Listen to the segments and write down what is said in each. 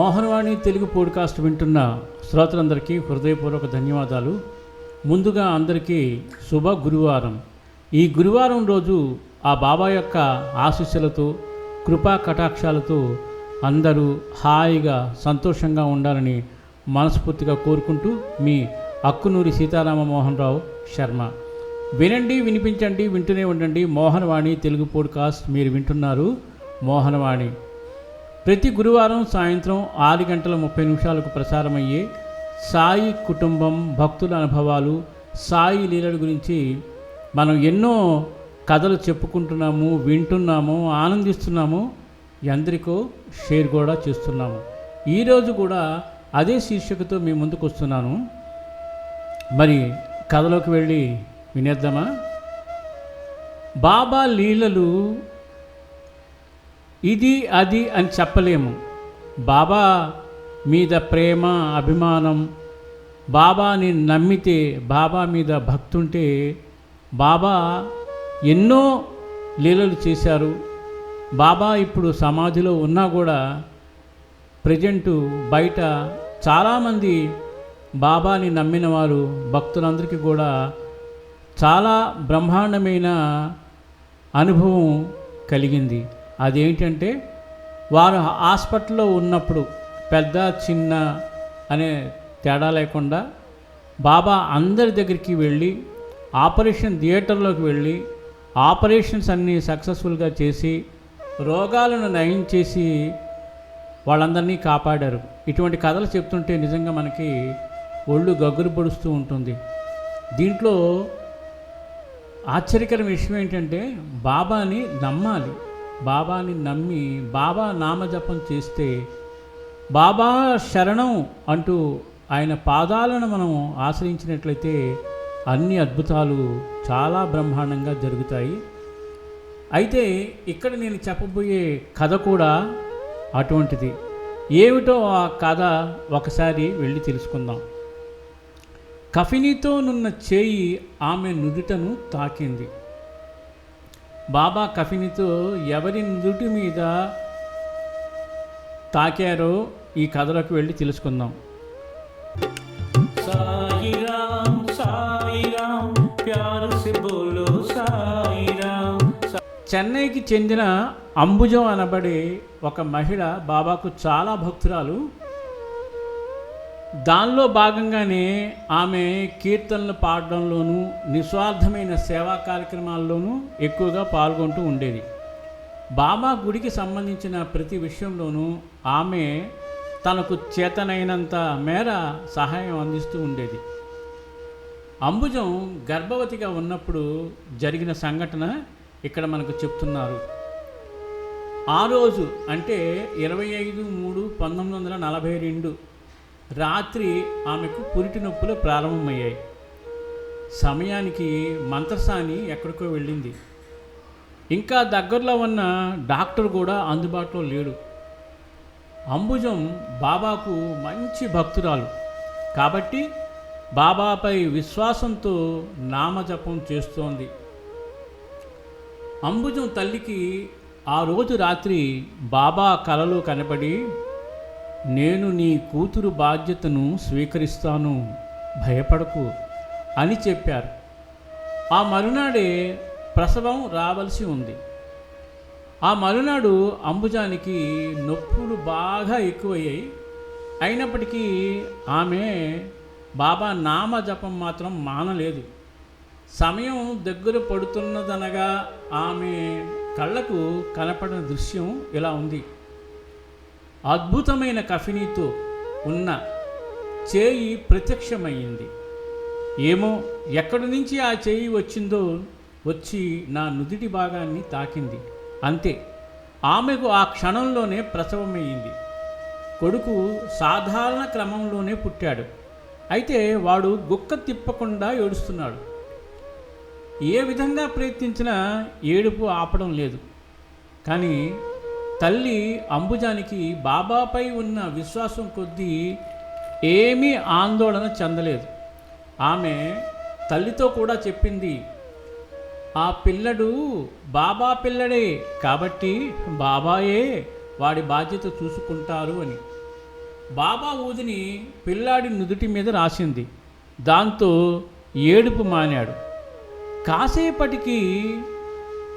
Mohanavani Telugu podcast వింటున్న శ్రోతలందరికీ హృదయపూర్వక ధన్యవాదాలు. ముందుగా అందరికీ శుభ గురువారం. ఈ గురువారం రోజు ఆ బాబా యొక్క ఆశీస్సులతో కృపా కటాక్షాలతో అందరూ హాయిగా సంతోషంగా ఉండాలని మనస్ఫూర్తిగా కోరుకుంటూ మీ అక్కునూరి సీతారామ మోహన్ రావు శర్మ. వినండి వినిపించండి వింటూనే ఉండండి. మోహనవాణి తెలుగు పోడ్కాస్ట్ మీరు వింటున్నారు. మోహనవాణి. ప్రతి గురువారం సాయంత్రం ఆరు గంటల ముప్పై నిమిషాలకు ప్రసారమయ్యే సాయి కుటుంబం భక్తుల అనుభవాలు సాయి లీలల గురించి మనం ఎన్నో కథలు చెప్పుకుంటున్నాము వింటున్నాము ఆనందిస్తున్నాము ఎందరికో షేర్ కూడా చేస్తున్నాము. ఈరోజు కూడా అదే శీర్షికతో మీ ముందుకు వస్తున్నాను. మరి కథలోకి వెళ్ళి వినేద్దామా? బాబా లీలలు ఇది అది అని చెప్పలేము. బాబా మీద ప్రేమ అభిమానం బాబాని నమ్మితే బాబా మీద భక్తుంటే బాబా ఎన్నో లీలలు చేశారు. బాబా ఇప్పుడు సమాధిలో ఉన్నా కూడా ప్రజెంటు బయట చాలామంది బాబాని నమ్మిన వారు భక్తులందరికీ కూడా చాలా బ్రహ్మాండమైన అనుభవం కలిగింది. అదేంటంటే వారు హాస్పిటల్లో ఉన్నప్పుడు పెద్ద చిన్న అనే తేడా లేకుండా బాబా అందరి దగ్గరికి వెళ్ళి ఆపరేషన్ థియేటర్లోకి వెళ్ళి ఆపరేషన్స్ అన్నీ సక్సెస్ఫుల్గా చేసి రోగాలను నయం చేసి వాళ్ళందరినీ కాపాడారు. ఇటువంటి కథలు చెప్తుంటే నిజంగా మనకి ఒళ్ళు గగ్గురు పొడుస్తూ ఉంటుంది. దీంట్లో ఆశ్చర్యకర విషయం ఏంటంటే బాబాని నమ్మాలి. బాబాని నమ్మి బాబా నామజపం చేస్తే బాబా శరణం అంటూ ఆయన పాదాలను మనం ఆశ్రయించినట్లయితే అన్ని అద్భుతాలు చాలా బ్రహ్మాండంగా జరుగుతాయి. అయితే ఇక్కడ నేను చెప్పబోయే కథ కూడా అటువంటిది. ఏమిటో ఆ కథ ఒకసారి వెళ్ళి తెలుసుకుందాం. కఫినీతో నున్న చేయి ఆమె నుదుటను తాకింది. బాబా కఫినితో ఎవరి నుదుటి మీద తాకారో ఈ కథలోకి వెళ్ళి తెలుసుకుందాం. ప్యార్ సే బోలో సాయిరాం చెన్నైకి చెందిన అంబుజం అనబడే ఒక మహిళ బాబాకు చాలా భక్తురాలు. దానిలో భాగంగానే ఆమె కీర్తనలు పాడడంలోనూ నిస్వార్థమైన సేవా కార్యక్రమాల్లోనూ ఎక్కువగా పాల్గొంటూ ఉండేది. బాబా గుడికి సంబంధించిన ప్రతి విషయంలోనూ ఆమె తనకు చేతనైనంత మేర సహాయం అందిస్తూ ఉండేది. అంబుజం గర్భవతిగా ఉన్నప్పుడు జరిగిన సంఘటన ఇక్కడ మనకు చెప్తున్నారు. ఆ రోజు అంటే ఇరవై ఐదు మూడు పంతొమ్మిది వందల నలభై రెండు రాత్రి ఆమెకు పురిటి నొప్పులు ప్రారంభమయ్యాయి. సమయానికి మంత్రసాని ఎక్కడికో వెళ్ళింది. ఇంకా దగ్గరలో ఉన్న డాక్టర్ కూడా అందుబాటులో లేడు. అంబుజం బాబాకు మంచి భక్తురాలు. కాబట్టి బాబాపై విశ్వాసంతో నామజపం చేస్తోంది. అంబుజం తల్లికి ఆ రోజు రాత్రి బాబా కలలో కనబడి నేను నీ కూతురు బాధ్యతను స్వీకరిస్తాను. భయపడకు అని చెప్పారు. ఆ మరునాడే ప్రసవం రావలసి ఉంది. ఆ మరునాడు అంబుజానికి నొప్పులు బాగా ఎక్కువయ్యాయి. అయినప్పటికీ ఆమె బాబా నామ జపం మాత్రం మానలేదు. సమయం దగ్గర పడుతున్నదనగా ఆమె కళ్ళకు కనపడిన దృశ్యం ఇలా ఉంది. అద్భుతమైన కఫినీతో ఉన్న చేయి ప్రత్యక్షమయ్యింది. ఏమో ఎక్కడి నుంచి ఆ చేయి వచ్చిందో వచ్చి నా నుదిటి భాగాన్ని తాకింది. అంతే. ఆమెకు ఆ క్షణంలోనే ప్రసవమయ్యింది. కొడుకు సాధారణ క్రమంలోనే పుట్టాడు. అయితే వాడు గుక్క తిప్పకుండా ఏడుస్తున్నాడు. ఏ విధంగా ప్రయత్నించినా ఏడుపు ఆపడం లేదు. కానీ తల్లి అంబుజానికి బాబాపై ఉన్న విశ్వాసం కొద్దీ ఏమీ ఆందోళన చెందలేదు. ఆమె తల్లితో కూడా చెప్పింది ఆ పిల్లడు బాబా పిల్లడే కాబట్టి బాబాయే వాడి బాధ్యత చూసుకుంటారు అని. బాబా ఊదిని పిల్లాడి నుదుటి మీద రాసింది. దాంతో ఏడుపు మానాడు. కాసేపటికి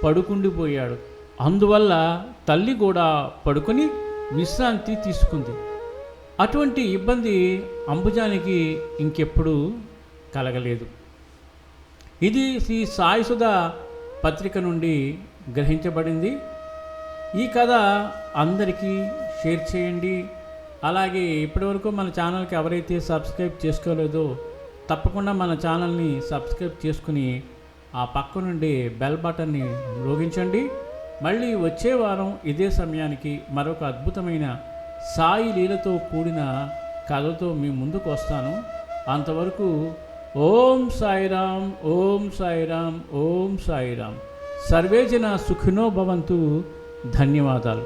పడుకుండిపోయాడు. అందువల్ల తల్లి కూడా పడుకొని విశ్రాంతి తీసుకుంది. అటువంటి ఇబ్బంది అంబుజానికి ఇంకెప్పుడు కలగలేదు. ఇది శ్రీ సాయిసుధ పత్రిక నుండి గ్రహించబడింది. ఈ కథ అందరికీ షేర్ చేయండి. అలాగే ఇప్పటివరకు మన ఛానల్కి ఎవరైతే సబ్స్క్రైబ్ చేసుకోలేదో తప్పకుండా మన ఛానల్ని సబ్స్క్రైబ్ చేసుకుని ఆ పక్క నుండి బెల్ బటన్ని మ్రోగించండి మళ్ళీ వచ్చే వారం ఇదే సమయానికి మరొక అద్భుతమైన సాయి లీలతో కూడిన కథతో మీ ముందుకు వస్తాను. అంతవరకు ఓం సాయిరామ్ ఓం సాయిరామ్ ఓం సాయిరామ్ సర్వే జన సుఖినో భవంతు. ధన్యవాదాలు.